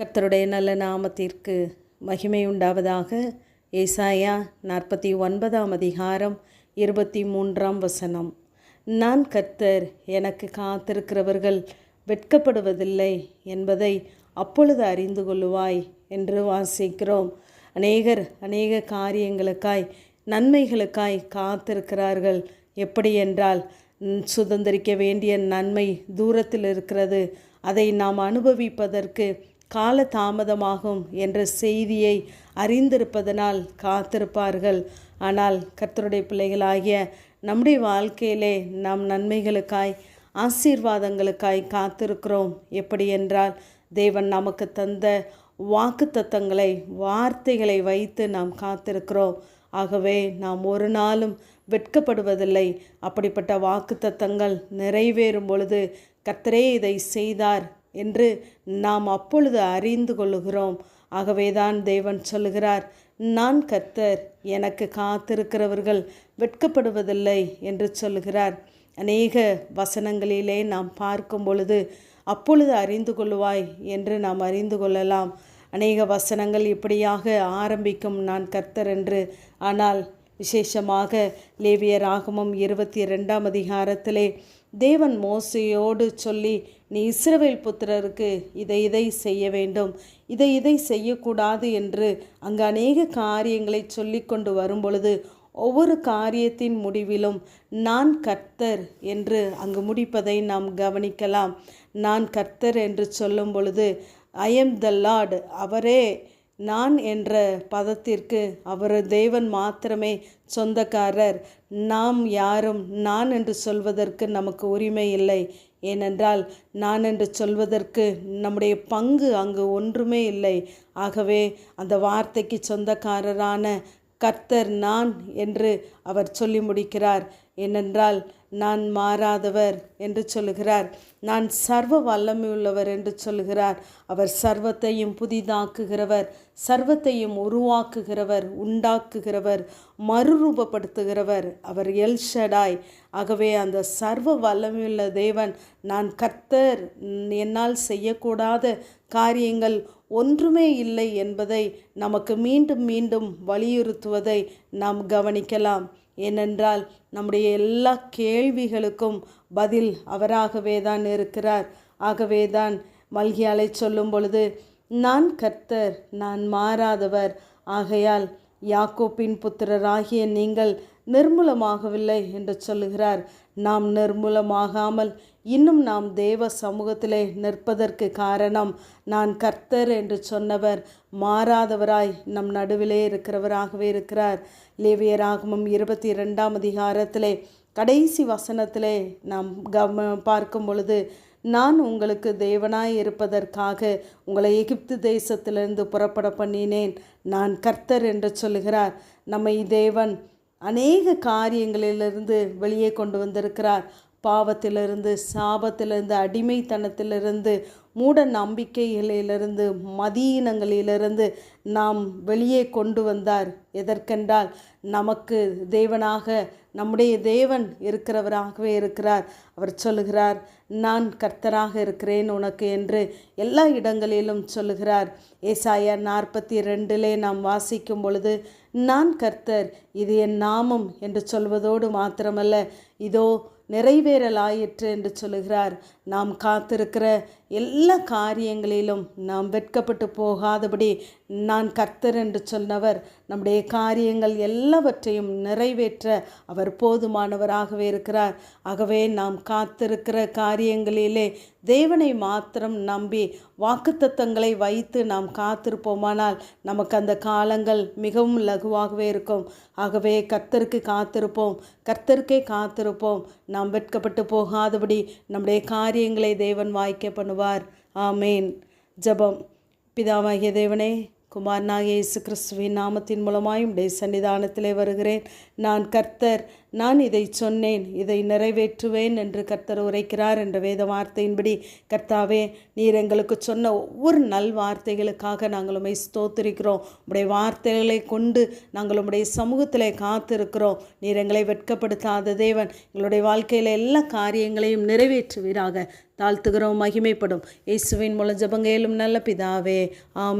கர்த்தருடைய நல்ல நாமத்திற்கு மகிமை உண்டாவதாக. ஏசாயா நாற்பத்தி ஒன்பதாம் அதிகாரம் இருபத்தி மூன்றாம் வசனம். நான் கர்த்தர் எனக்கு காத்திருக்கிறவர்கள் வெட்கப்படுவதில்லை என்பதை அப்பொழுது அறிந்து கொள்ளுவாய் என்று வாசிக்கிறோம். அநேகர் அநேக காரியங்களுக்காய் நன்மைகளுக்காய் காத்திருக்கிறார்கள். எப்படி என்றால் சுதந்திரிக்க வேண்டிய நன்மை தூரத்தில் இருக்கிறது. அதை நாம் அனுபவிப்பதற்கு கால தாமதமாகும் என்ற செய்தியை அறிந்திருப்பதனால் காத்திருப்பார்கள். ஆனால் கர்த்தருடைய பிள்ளைகளாகிய நம்முடைய வாழ்க்கையிலே நாம் நன்மைகளுக்காய் ஆசீர்வாதங்களுக்காய் காத்திருக்கிறோம். எப்படி என்றால் தேவன் நமக்கு தந்த வாக்குத்தத்தங்களை வார்த்தைகளை வைத்து நாம் காத்திருக்கிறோம். ஆகவே நாம் ஒரு நாளும் வெட்கப்படுவதில்லை. அப்படிப்பட்ட வாக்குத்தத்தங்கள் நிறைவேறும் பொழுது கர்த்தரே இதை செய்தார். என்று நாம் அப்பொழுது அறிந்து கொள்ளுகிறோம். ஆகவேதான் தேவன் சொல்லுகிறார் நான் கர்த்தர் எனக்கு காத்திருக்கிறவர்கள் வெட்கப்படுவதில்லை என்று சொல்லுகிறார். அநேக வசனங்களிலே நாம் பார்க்கும் பொழுது அப்பொழுது அறிந்து கொள்வாய் என்று நாம் அறிந்து கொள்ளலாம். அநேக வசனங்கள் இப்படியாக ஆரம்பிக்கும் நான் கர்த்தர் என்று. ஆனால் விசேஷமாக லேவியர் ஆகமம் இருபத்தி ரெண்டாம் அதிகாரத்திலே தேவன் மோசையோடு சொல்லி நீ இஸ்ரவேல் புத்திரருக்கு இதை இதை செய்ய வேண்டும். இதை இதை செய்யக்கூடாது என்று அங்கு அநேக காரியங்களை சொல்லி கொண்டு வரும்பொழுது ஒவ்வொரு காரியத்தின் முடிவிலும் நான் கர்த்தர் என்று அங்கு முடிப்பதை நாம் கவனிக்கலாம். நான் கர்த்தர் என்று சொல்லும் பொழுது ஐ எம் த லார்ட் அவரே நான் என்ற பதத்திற்கு அவர் தேவன் மாத்திரமே சொந்தக்காரர். நாம் யாரும் நான் என்று சொல்வதற்கு நமக்கு உரிமை இல்லை. ஏனென்றால் நான் என்று சொல்வதற்கு நம்முடைய பங்கு அங்கு ஒன்றுமே இல்லை. ஆகவே அந்த வார்த்தைக்கு சொந்தக்காரரான கர்த்தர் நான் என்று அவர் சொல்லி முடிக்கிறார். ஏனென்றால் நான் மாறாதவர் என்று சொல்லுகிறார். நான் சர்வ வல்லமையுள்ளவர் என்று சொல்லுகிறார். அவர் சர்வத்தையும் புதிதாக்குகிறவர் சர்வத்தையும் உருவாக்குகிறவர் உண்டாக்குகிறவர் மறுரூபப்படுத்துகிறவர். அவர் எல்ஷடாய் ஆகவே அந்த சர்வ வல்லமையுள்ள தேவன் நான் கர்த்தர் என்னால் செய்யக்கூடாத காரியங்கள் ஒன்றுமே இல்லை என்பதை நமக்கு மீண்டும் மீண்டும் வலியுறுத்துவதை நாம் கவனிக்கலாம். ஏனென்றால் நம்முடைய எல்லா கேள்விகளுக்கும் பதில் அவராகவே தான் இருக்கிறார். ஆகவே தான் மல்கியாலை சொல்லும் பொழுது நான் கர்த்தர் நான் மாறாதவர். ஆகையால் யாக்கோப்பின் புத்திரராகிய நீங்கள் நிர்மூலமாகவில்லை என்று சொல்லுகிறார். நாம் நிர்மூலமாகாமல் இன்னும் நாம் தேவ சமூகத்திலே நிற்பதற்கு காரணம் நான் கர்த்தர் என்று சொன்னவர் மாறாதவராய் நம் நடுவிலே இருக்கிறவராகவே இருக்கிறார். லேவியராகமம் இருபத்தி ரெண்டாம் அதிகாரத்திலே கடைசி வசனத்திலே நாம் கவ பார்க்கும் பொழுது நான் உங்களுக்கு தேவனாய் இருப்பதற்காக உங்களை எகிப்து தேசத்திலிருந்து புறப்பட பண்ணினேன். நான் கர்த்தர் என்று சொல்லுகிறார். நம்மை தேவன் அநேக காரியங்களிலிருந்து வெளியே கொண்டு வந்திருக்கிறார். பாவத்திலிருந்து சாபத்திலிருந்து அடிமைத்தனத்திலிருந்து மூட நம்பிக்கைகளிலிருந்து மதியினங்களிலிருந்து நாம் வெளியே கொண்டு வந்தார். எதற்கென்றால் நமக்கு தேவனாக நம்முடைய தேவன் இருக்கிறவராகவே இருக்கிறார். அவர் சொல்லுகிறார் நான் கர்த்தராக இருக்கிறேன் உனக்கு என்று எல்லா இடங்களிலும் சொல்லுகிறார். ஏசாயா நாற்பத்தி ரெண்டிலே நாம் வாசிக்கும் பொழுது நான் கர்த்தர் இது என் நாமம் என்று சொல்வதோடு மாத்திரமல்ல இதோ நிறைவேறலாயிற்று என்று சொல்லுகிறார். நாம் காத்திருக்கிற எல்லா காரியங்களிலும் நாம் வெட்கப்பட்டு போகாதபடி நான் கர்த்தர் என்று சொன்னவர் நம்முடைய காரியங்கள் எல்லாவற்றையும் நிறைவேற்ற அவர் போதுமானவராகவே இருக்கிறார். ஆகவே நாம் காத்திருக்கிற காரியங்களிலே தேவனை மாத்திரம் நம்பி வாக்குத்தத்தங்களை வைத்து நாம் காத்திருப்போமானால் நமக்கு அந்த காலங்கள் மிகவும் லகுவாகவே இருக்கும். ஆகவே கர்த்தருக்கு காத்திருப்போம் கர்த்தருக்கே காத்திருப்போம். நாம் வெட்கப்பட்டு போகாதபடி நம்முடைய காரியங்களை தேவன் வாய்க்க பண்ணுவார். ஆமேன். ஜெபம். பிதாவாகிய தேவனே குமாரனாகிய இயேசு கிறிஸ்துவின் நாமத்தின் மூலமாய் உடைய சன்னிதானத்திலே வருகிறேன். நான் கர்த்தர் நான் இதை சொன்னேன் இதை நிறைவேற்றுவேன் என்று கர்த்தர் உரைக்கிறார் என்ற வேத வார்த்தையின்படி கர்த்தாவே நீர் எங்களுக்கு சொன்ன ஒவ்வொரு நல் வார்த்தைகளுக்காக நாங்கள் உண்மை ஸ்தோத்திருக்கிறோம். உடைய வார்த்தைகளை கொண்டு நாங்கள் உடைய சமூகத்தில் காத்திருக்கிறோம். நீர் எங்களை வெட்கப்படுத்தாத தேவன் எங்களுடைய வாழ்க்கையில் எல்லா காரியங்களையும் நிறைவேற்றுவீராக. தாழ்த்துகிறோம் மகிமைப்படும். இயேசுவின் மூலம் ஜபங்கையிலும் நல்ல பிதாவே ஆம்